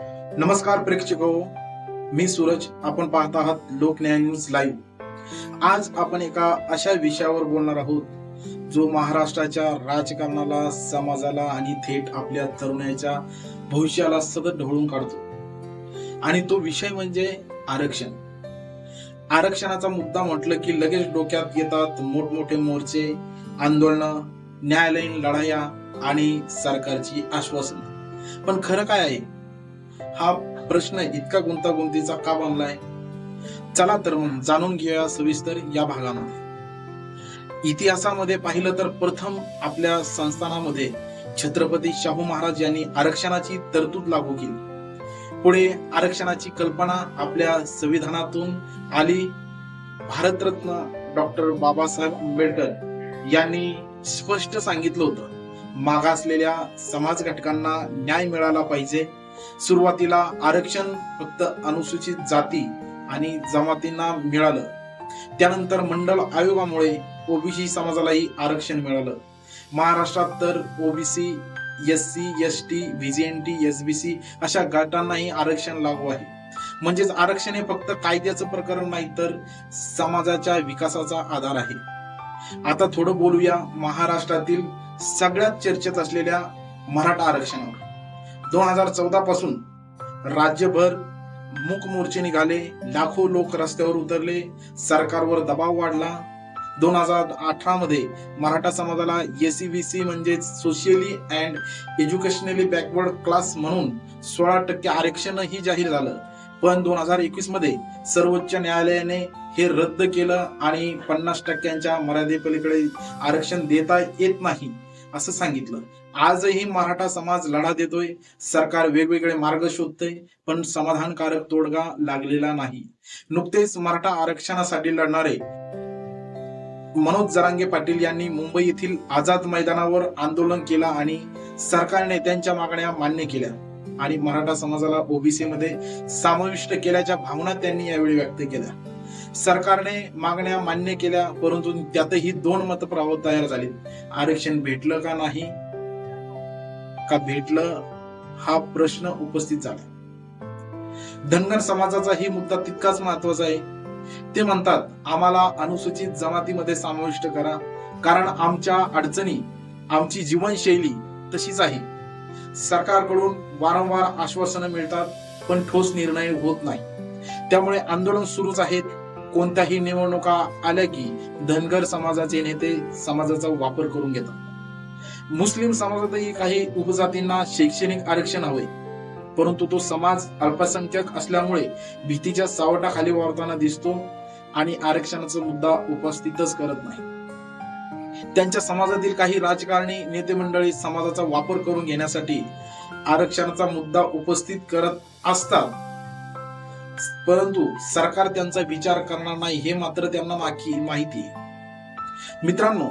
नमस्कार प्रेक्षक मी सूरज. आपण पाहत आहात लोकन्याय न्यूज लाईव्ह. आज आपण एका अशा विषयावर बोलणार आहोत जो महाराष्ट्राच्या राजकारणाला समाजाला आणि थेट आपल्या तरुणाच्या भविष्याला सतत ढवळून काढतो. आणि तो विषय म्हणजे आरक्षण. आरक्षणाचा मुद्दा म्हटलं की लगेच डोक्यात येतात मोठमोठे मोर्चे आंदोलन न्यायालयीन लढाया आणि सरकारची आश्वासन. पण खरं काय आहे? हा प्रश्न इतका गुंतागुंतीचा का बनलाय? चला तर मग जाणून घेऊया सविस्तर या भागामध्ये. इतिहासामध्ये पाहिलं तर प्रथम आपल्या संस्थानामध्ये छत्रपती शाहू महाराज यांनी आरक्षणाची तरतूद लागू केली. पुढे आरक्षणाची कल्पना आपल्या संविधानातून आली. भारतरत्न डॉक्टर बाबासाहेब आंबेडकर यांनी स्पष्ट सांगितलं होतं मागासलेल्या समाज घटकांना न्याय मिळाला पाहिजे. सुरुवातीला आरक्षण फक्त अनुसूचित जाती आणि जमातींना मिळालं. त्यानंतर मंडल आयोगामुळे ओबीसी समाजालाही आरक्षण मिळालं. महाराष्ट्रात तर OBC S C S T VJNT C अशा गटांनाही आरक्षण लागू आहे. म्हणजेच आरक्षण हे फक्त कायद्याचं प्रकरण नाही तर समाजाच्या विकासाचा आधार आहे. आता थोडं बोलूया महाराष्ट्रातील सगळ्यात चर्चेत असलेल्या मराठा आरक्षणावर. दोन हजार चौदा पासून राज्यभर मूक मोर्चे निघाले लाखो लोक रस्त्यावर उतरले सरकारवर दबाव वाढला. दोन हजार अठरा मध्ये मराठा समाजाला एसीबीसी म्हणजे socially and educationally backward class म्हणून सोळा टक्के आरक्षणही जाहीर झालं. पण दोन हजार एकवीसमध्ये सर्वोच्च न्यायालयाने हे रद्द केलं आणि पन्नास टक्क्यांच्या मर्यादेपलीकडे आरक्षण देता येत नाही. असं सांगितलं. आजही मराठा समाज लढा देतोय. सरकार वेगवेगळे मार्ग शोधतय पण समाधानकारक तोडगा लागलेला नाही. नुकतेच मराठा आरक्षणासाठी लढणारे मनोज जरांगे पाटील यांनी मुंबई येथील आझाद मैदानावर आंदोलन केला आणि सरकारने त्यांच्या मागण्या मान्य केल्या आणि मराठा समाजाला ओबीसी मध्ये समाविष्ट केल्याच्या भावना त्यांनी यावेळी व्यक्त केल्या. सरकारने मागण्या मान्य केल्या परंतु त्यातही दोन मतप्रभाव तयार झाले. आरक्षण भेटलं का नाही? का भेटलं? हा प्रश्न उपस्थित झाला. धनगर समाजाचाही मुद्दा तितकाच महत्त्वाचा आहे. ते म्हणतात आम्हाला अनुसूचित जमातीमध्ये समाविष्ट करा कारण आमच्या अडचणी आमची जीवनशैली तशीच आहे. सरकारकडून वारंवार आश्वासनं मिळतात पण ठोस निर्णय होत नाही. त्यामुळे आंदोलन सुरूच आहेत. कोणत्याही निवडणुका आल्या की धनगर समाजाचे नेते समाजाचा वापर करून घेतात. मुस्लिम समाजातही काही उपजातींना शैक्षणिक आरक्षण हवे परंतु तो समाज अल्पसंख्याक असल्यामुळे भीतीच्या सावटाखाली वावरताना दिसतो आणि आरक्षणाचा मुद्दा उपस्थितच करत नाही. त्यांच्या समाजातील काही राजकारणी नेते मंडळी समाजाचा वापर करून घेण्यासाठी आरक्षणाचा मुद्दा उपस्थित करत असतात. परंतु सरकार त्यांचा विचार करणार नाही हे मात्र त्यांना माकी माहिती आहे. मित्रांनो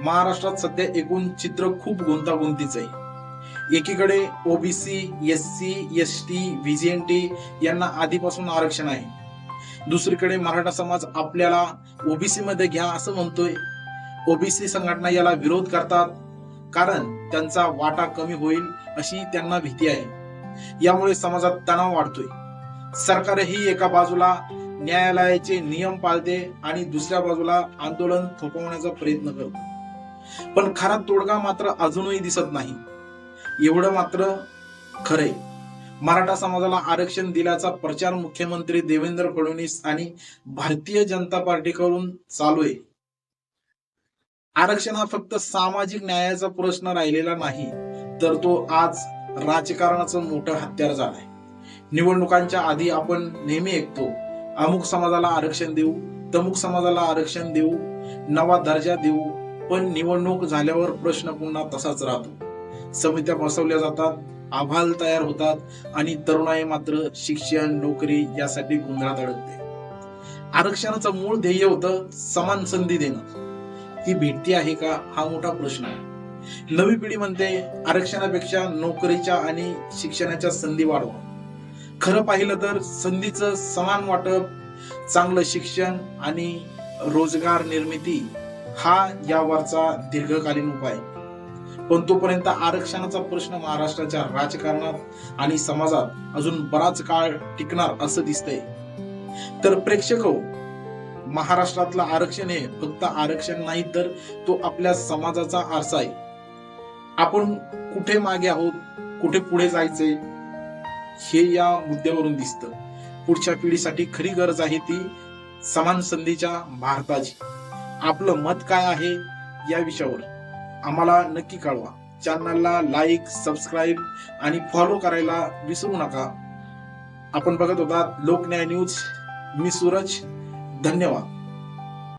महाराष्ट्रात सध्या एकूण चित्र खूप गुंतागुंतीच आहे. एकीकडे OBC S C S T VJNT यांना आधीपासून आरक्षण आहे. दुसरीकडे मराठा समाज आपल्याला ओबीसी मध्ये घ्या असं म्हणतोय. ओबीसी संघटना याला विरोध करतात कारण त्यांचा वाटा कमी होईल अशी त्यांना भीती आहे. यामुळे समाजात तणाव वाढतोय. सरकारही एका बाजूला न्यायालयाचे नियम पाळते आणि दुसऱ्या बाजूला आंदोलन थोपवण्याचा प्रयत्न करते. पण खरा तोडगा मात्र अजूनही दिसत नाही. एवढं मात्र खरंय मराठा समाजाला आरक्षण दिल्याचा प्रचार मुख्यमंत्री देवेंद्र फडणवीस आणि भारतीय जनता पार्टीकडून चालू आहे. आरक्षण हा फक्त सामाजिक न्यायाचा प्रश्न राहिलेला नाही तर तो आज राजकारणाचं मोठं हत्यार झालाय. निवडणुकांच्या आधी आपण नेहमी ऐकतो अमुक समाजाला आरक्षण देऊ तमुक समाजाला आरक्षण देऊ नवा दर्जा देऊ पण निवडणूक झाल्यावर प्रश्न पुन्हा तसाच राहतो. समित्या बसवल्या जातात आभाल तयार होतात आणि तरुणाई मात्र शिक्षण नोकरी यासाठी गुंधळात अडकते. आरक्षणाचं मूळ ध्येय होतं समान संधी देणं. ती भेटती आहे का? हा मोठा प्रश्न आहे. नवी पिढी म्हणते आरक्षणापेक्षा नोकरीच्या आणि शिक्षणाच्या संधी वाढवा. खरं पाहिलं तर संधीचं समान वाटप चांगलं शिक्षण आणि रोजगार निर्मिती हा यावरचा दीर्घकालीन उपाय. पण तोपर्यंत आरक्षणाचा प्रश्न महाराष्ट्राच्या राजकारणात आणि समाजात अजून बराच काळ टिकणार असं दिसतंय. तर प्रेक्षक हो महाराष्ट्रातलं आरक्षण हे फक्त आरक्षण नाही तर तो आपल्या समाजाचा आरसा आहे. आपण कुठे मागे आहोत कुठे पुढे जायचे हे या मुद्द्यावरून दिसतं. पुढच्या पिढीसाठी खरी गरज आहे ती समान संधीच्या भारताची. आपलं मत काय आहे या विषयावर आम्हाला नक्की कळवा. चॅनलला लाईक सबस्क्राईब आणि फॉलो करायला विसरू नका. आपण बघत होता लोकन्याय न्यूज. मी सूरज. धन्यवाद.